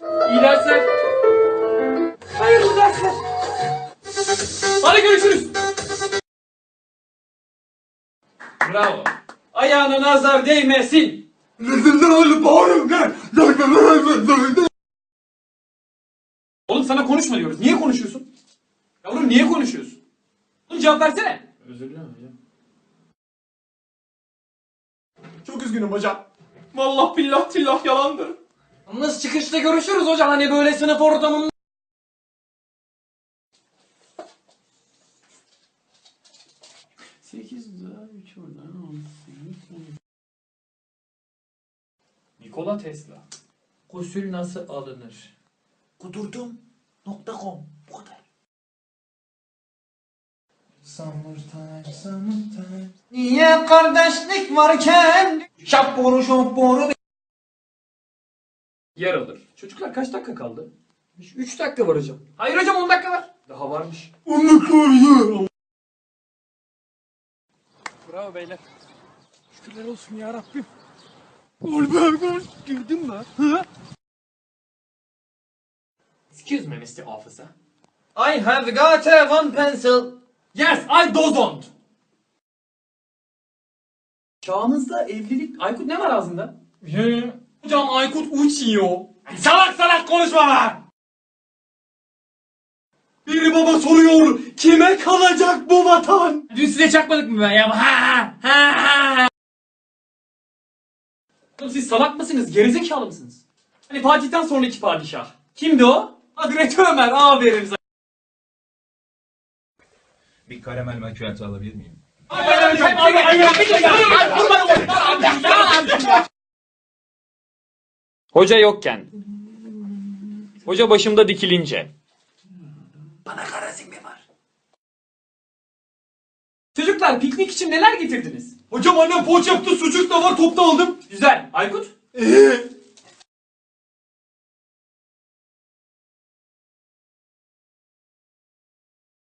İyi dersler. Hayırlı dersler. Hadi görüşürüz. Bravo. Ayağına nazar değmesin. Oğlum sana konuşma diyoruz. Niye konuşuyorsun? Yavrum niye konuşuyorsun? Oğlum cevap versene. Özür dilerim hocam. Çok üzgünüm hocam. Vallahi billah tillah yalandır. Nasıl çıkışta görüşürüz hocam hani böyle sınıf ortamında. Sekiz daha üç oradan on sekiz. Nikola Tesla. Gusül nasıl alınır? Kudurdum.com Bu kadar. Summertime, summertime. Niye kardeşlik varken şapboru şapboru Yer alır. Çocuklar kaç dakika kaldı? 3 dakika var hocam. Hayır hocam 10 dakika var. Daha varmış. Bravo beyler. Şükürler olsun ya Rabbim. Gol be gol. Girdim mi? Hı? Excuse me Mr. Officer. I have got a one pencil. Yes, I don't. Çağımızda evlilik... Aykut ne var ağzında? Hocam Aykut uçuyor. Salak salak konuşma be! Bir baba soruyor, kime kalacak bu vatan? Dün size çakmadık mı ben ya? Ha ha ha! Oğlum siz salak mısınız? Gerizekalı mısınız? Hani Fatih'ten sonraki padişah. Kimdi o? Hazreti Ömer. Aferin sana. Bir karamel macchiato alabilir miyim? Hoca yokken. Hoca başımda dikilince. Bana karazin mi var? Çocuklar piknik için neler getirdiniz? Hocam annem poğaça yaptı sucuk da var topta aldım. Güzel. Aykut?